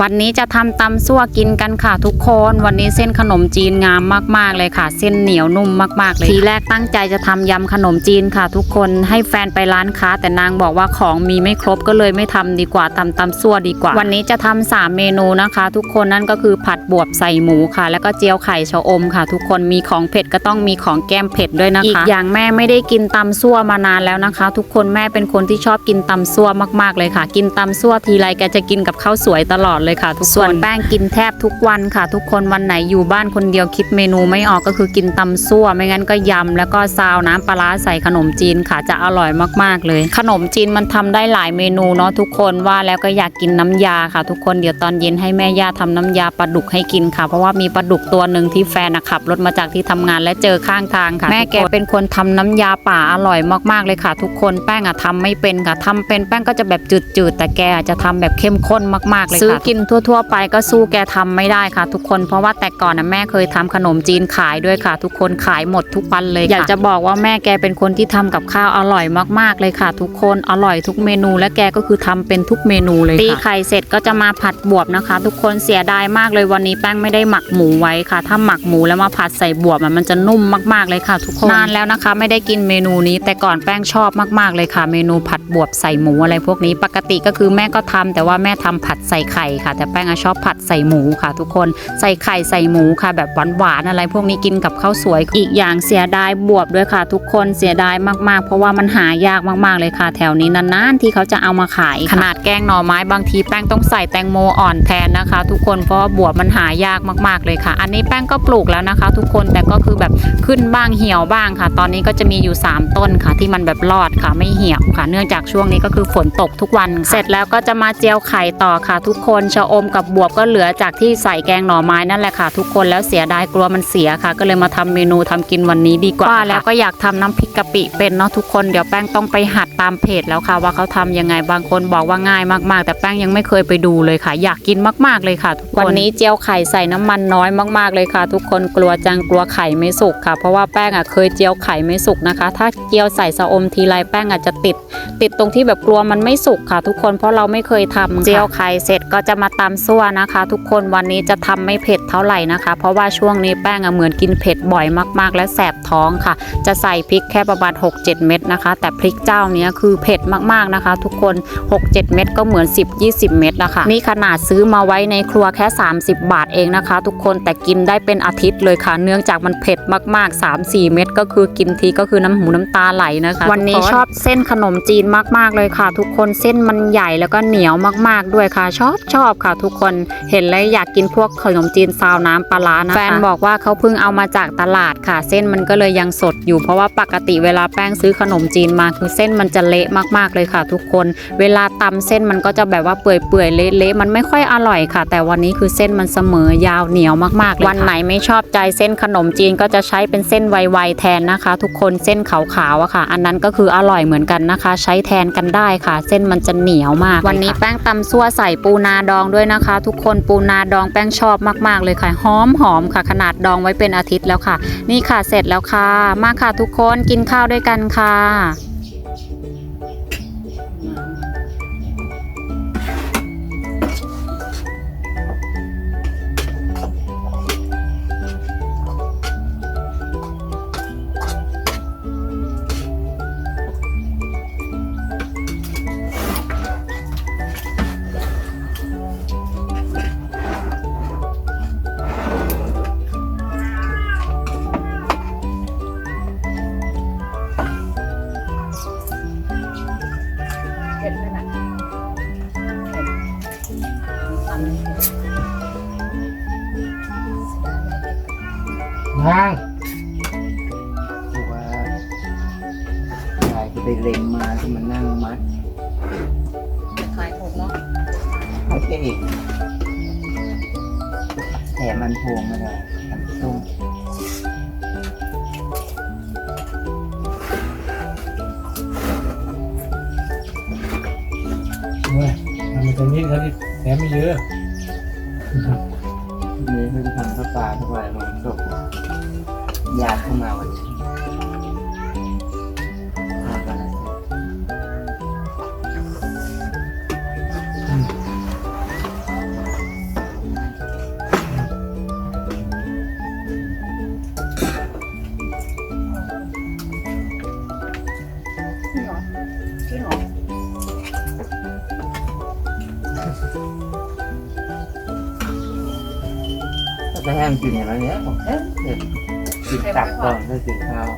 วันนี้จะทำตำซั่วกินกันค่ะทุกคน วันนี้เส้นขนมจีนงามมากๆเลยค่ะ เส้นเหนียวนุ่มมากๆเลยทีแรกตั้งใจจะทำยำขนมจีนค่ะ ทุกคนให้แฟนไปร้านค้า แต่นางบอกว่าของมีไม่ครบก็เลยไม่ทำดีกว่าทำตำซั่วดีกว่า วันนี้จะทำสามเมนูนะคะ ทุกคนนั่นก็คือผัดบวบใส่หมูค่ะ แล้วก็เจียวไข่ชะอมค่ะ ทุกคนมีของเผ็ดก็ต้องมีของแก้มเผ็ดด้วยนะคะอีกอย่างแม่ไม่ได้กินตำซั่วมานานแล้วนะคะ ทุกคนแม่เป็นคนที่ชอบกินตำซั่วมากๆเลยค่ะ กินตำซั่วทีไรแกจะกินกับข้าวสวยตลอดเลยค่ะ ทุกคนส่วนแป้งกินแทบทุกวันค่ะ ทุกคนวันไหนอยู่บ้านคนเดียวคิดเมนูไม่ออกก็คือกินตำซั่ว ไม่งั้นก็ยำแล้วก็ซาวน้ำปลาร้าใส่ขนมจีนค่ะจะอร่อยมากๆเลย ขนมจีนมันทำได้หลายเมนูเนาะทุกคนว่าแล้วก็อยากกินน้ำยาค่ะ ทุกคนเดี๋ยวตอนเย็นให้แม่ย่าทำน้ำยาปลาดุกให้กินค่ะ เพราะว่ามีปลาดุกตัวหนึ่งที่แฟนนะขับรถมาจากที่ทำงานและเจอข้างทางค่ะ แม่แกเป็นคนทำน้ำยาป่าอร่อยมากๆเลยค่ะ ทุกคนแป้งอะทำไม่เป็นค่ะทำเป็นแป้งก็จะแบบจืดๆแต่แกอะจะทำแบบเข้มข้นมากๆเลยค่ะซื้อกินทั่ว ๆ ไปก็สู้แกทำไม่ได้ค่ะ ทุกคนเพราะว่าแต่ก่อนนะแม่เคยทำขนมจีนขายด้วยค่ะ ทุกคนขายหมดทุกวันเลยค่ะอยากจะบอกว่าแม่แกเป็นคนที่ทำกับข้าวอร่อยมากๆเลยค่ะ ทุกคนอร่อยทุกเมนู และแกก็คือทำเป็นทุกเมนูเลยค่ะตีไข่เสร็จก็จะมาผัดบวบนะคะ ทุกคนเสียดายมากเลยวันนี้แป้งไม่ได้หมักหมูไว้ค่ะ ถ้าหมักหมูแล้วมาผัดใส่บวบอะมันจะนุ่มมากๆเลยค่ะ ทุกคนนานแล้วนะคะ ไม่ได้กินเมนูนี้ แต่ก่อนแป้งชอบมากๆเลยค่ะ เมนูผัดบวบใส่หมูอะไรพวกนี้ปกติก็คือแม่ก็ทำแต่ว่าแม่ทำผัดใส่ส่ไข่ค่ะ แต่แป้งอะชอบผัดใส่หมูค่ะ ทุกคนใส่ไข่ใส่หมูค่ะ แบบหวานๆอะไร พวกนี้กินกับข้าวสวย อีกอย่างเสียดายบวบด้วยค่ะ ทุกคนเสียดายมากๆ เพราะว่ามันหายากมากๆเลยค่ะ แถวนี้นานๆที่เขาจะเอามาขาย ขนาดแกงหน่อไม้บางทีแป้งต้องใส่แตงโมอ่อนแทนนะคะ ทุกคนเพราะว่าบวบมันหายากมากๆเลยค่ะ อันนี้แป้งก็ปลูกแล้วนะคะ ทุกคนแต่ก็คือแบบขึ้นบ้างเหี่ยวบ้างค่ะ ตอนนี้ก็จะมีอยู่ 3 ต้นค่ะ ที่มันแบบรอดค่ะไม่เหี่ยวค่ะ เนื่องจากช่วงนี้ก็คือฝนตกทุกวัน เสร็จแล้วก็จะมาเจียวไข่ต่อค่ะทุกคนชะอมกับบวบก็เหลือจากที่ใส่แกงหน่อไม้นั่นแหละค่ะ ทุกคนแล้วเสียดายกลัวมันเสียค่ะ ก็เลยมาทำเมนูทำกินวันนี้ดีกว่าว่าแล้วก็อยากทำน้ำพริกกะปิเป็นเนาะทุกคนเดี๋ยวแป้งต้องไปหัดตามเพจแล้วค่ะว่าเขาทำยังไงบางคนบอกว่าง่ายมากๆ แต่แป้งยังไม่เคยไปดูเลยค่ะ อยากกินมากๆเลยค่ะ ทุกคนวันนี้เจียวไข่ใส่น้ำมันน้อยมากๆเลยค่ะ ทุกคนกลัวจังกลัวไข่ไม่สุกค่ะ เพราะว่าแป้งอะเคยเจียวไข่ไม่สุกนะคะ ถ้าเจียวใส่สะอมทีไรแป้งอาจจะติด ติดตรงที่แบบกลัวมันไม่สุกค่ะ ทุกคนเพราะเราไม่เคยทำค่ะเจียวไข่เสร็จก็จะมาตำซั่วนะคะ ทุกคนวันนี้จะทำไม่เผ็ดเท่าไหร่นะคะ เพราะว่าช่วงนี้แป้งอะเหมือนกินเผ็ดบ่อยมากๆ และแสบท้องค่ะ จะใส่พริกแค่ประมาณ6-7 เม็ดนะคะ แต่พริกเจ้าเนี้ยคือเผ็ดมากๆนะคะ ทุกคน 6-7 เม็ดก็เหมือน 10-20 เม็ดนะคะนี่ขนาดซื้อมาไว้ในครัวแค่ 30 บาทเองนะคะ ทุกคนแต่กินได้เป็นอาทิตย์เลยค่ะ เนื่องจากมันเผ็ดมากๆ 3-4 เม็ดก็คือกินทีก็คือน้ำหูน้ำตาไหลนะคะ วันนี้ชอบเส้นขนมจีนมากๆเลยค่ะ ทุกคนเส้นมันใหญ่แล้วก็เหนียวมากๆด้วยค่ะชอบชอบค่ะทุกคนเห็นแล้วอยากกินพวกขนมจีนซาวน้ำปลาร้านะคะแฟนบอกว่าเขาเพิ่งเอามาจากตลาดค่ะ เส้นมันก็เลยยังสดอยู่เพราะว่าปกติเวลาแป้งซื้อขนมจีนมาคือเส้นมันจะเละมากๆเลยค่ะ ทุกคน เวลาตำเส้นมันก็จะแบบว่าเปื่อยๆเละๆมันไม่ค่อยอร่อยค่ะ แต่วันนี้คือเส้นมันเสมอยาวเหนียวมากๆเลยค่ะวันไหนไม่ชอบใจเส้นขนมจีนก็จะใช้เป็นเส้นไวๆแทนนะคะ ทุกคนเส้นขาวๆอะค่ะ อันนั้นก็คืออร่อยเหมือนกันนะคะ ใช้แทนกันได้ค่ะ เส้นมันจะเหนียวมากวันนี้แป้งตำซั่วใส่ปูนาดองด้วยนะคะ ทุกคนปูนาดองแป้งชอบมาก ๆ เลยค่ะหอมหอมค่ะ ขนาดดองไว้เป็นอาทิตย์แล้วค่ะ นี่ค่ะเสร็จแล้วค่ะ มาค่ะทุกคนกินข้าวด้วยกันค่ะ จะไปเล็งมาที่มันนั่งมัดขายถูกเนาะเขาเก่งแถมมันพวงมาเลยทำส้มเว้ยทำมันจะนิดเขาที่แถมไม่เยอะมีเพิ่งทำข้าวปลาทุกวันลงศพญาติเข้ามาวันนี้ จะให้มันกินอย่างนี้ผมเอ๊ะเด็กกินตับก่อนแล้วกินข้าว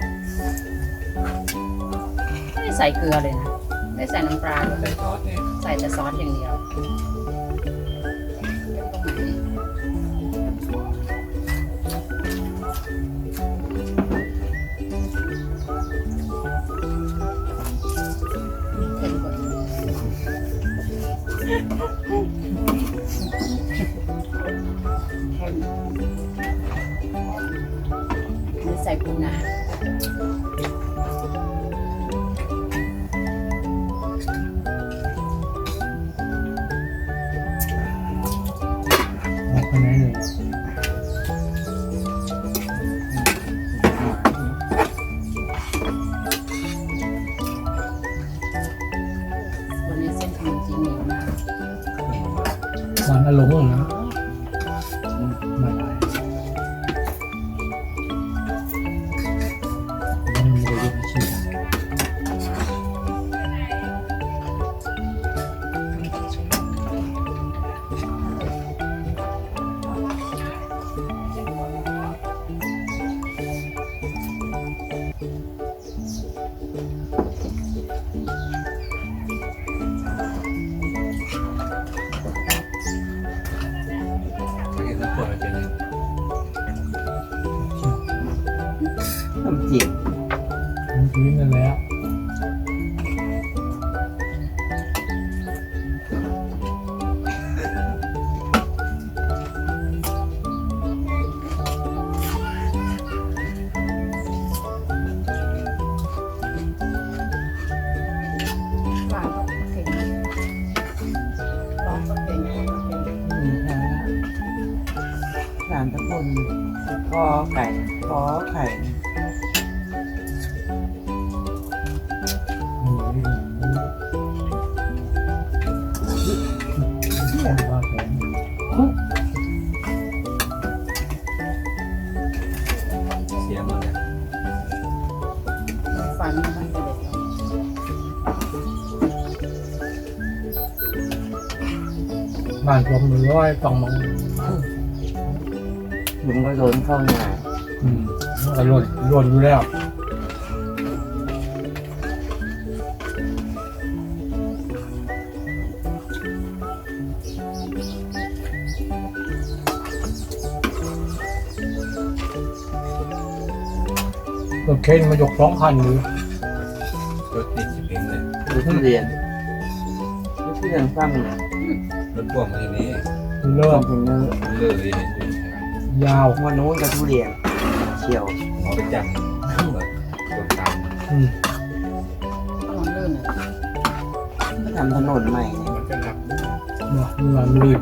ไม่ได้ใส่เกลือเลยนะ ไม่ได้ใส่น้ำปลาเลยใส่ซอสเนี่ยใส่แต่ซอสอย่างเดียว วันอา ไก่คอไข่ว่าผมเสียห มดเลยฟันมันจะเด็ดบ้านผมมันร้อยต้องมองลุงก็โดนเข้าหน้าอืมอร่อยร่วนอยู่แล้วรถเคนมายกสองคันหรือรถติดสิบเองเลยดูทุเรียนดูทุเรียนฟังเนี่ยรถพ่วงมาทีนี้เริ่คอมนเทนเนอร์เลิกเลยเนี่ยยาวหัวโน้นกับทุเรียน เฉียวหมอไปจับต้นตาลอืมถนนลื่นอะก็ทำถนนใหม่เนี่ยมันก็หนักเนาะมันมันลื่น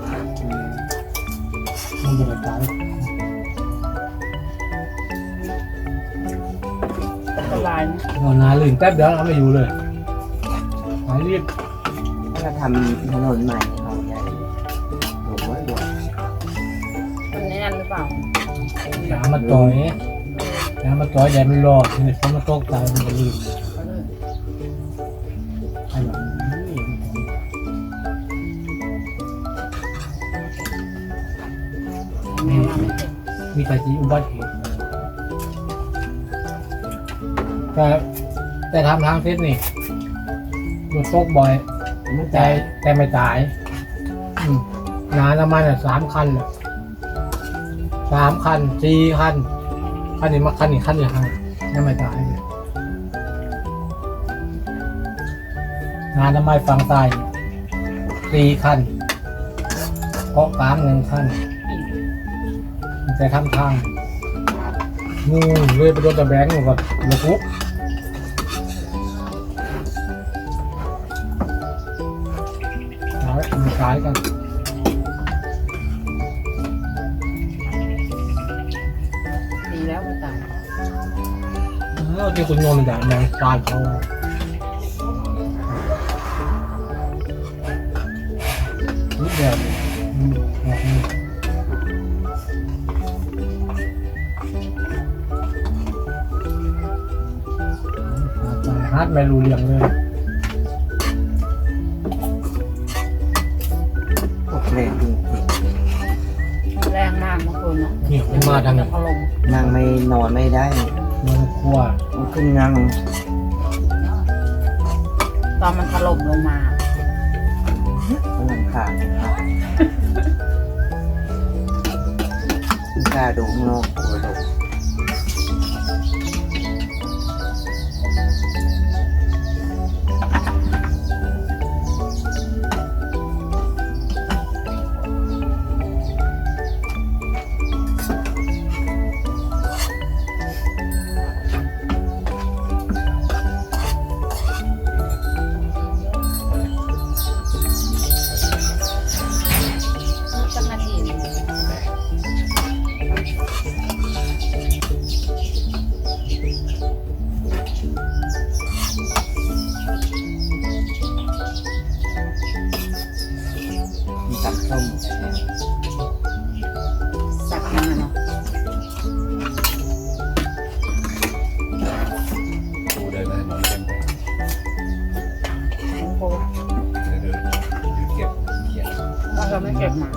มันจะกระจายละลายนะเรานาลื่นแป๊บเดียวเอาไม่อยู่เลยหายรีบก็ทำถนนใหม่เขาใหญ่หลวงไว้หลวงมันแน่นหรือเปล่า หามาต่อย หามาต่อยใหญ่มันร้อทีนี้เขามาตกใจมันก็ลื่นอ้แบบนี้แม่ว่าไม่เผ็ดมีแต่จีอุบัติเหตุแต่แต่ทำทางเทศนี่รถตกบ่อย มันแต่ใจแต่ไม่ตายอืมงาน้ำมันอะสามคันอะสามคันสี่คัน คันนี้มาคันนี้คันนี้ห้ายังไม่ตายงานน้ำมันฝั่งใต้สี่คันเพาะกลางหนึ่งคันแต่ทำทางงูเลยไปโดนตะแบงหมดกับรถทุกตายมันตายกัน ที่คุณโยมมันด่าแมงตายเขานิดเดียวอืมแบบนี้ตายฮาร์ดไม่รู้เรื่องเลยพวกแรงจริงแรงมากเมื่อคืนเนาะเนี่ยมันมาทางนี้อารมณ์ๆนั่งไม่นอนไม่ได้ มันครัวมันขึ้นนั่งตอนมันถล่มลงมามันลำคาญครับไม่กล้าดูข้างนอกกลัวต เก็บมา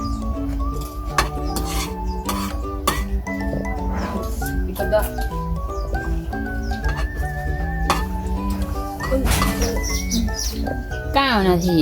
อีกคนเด้อเก้านาที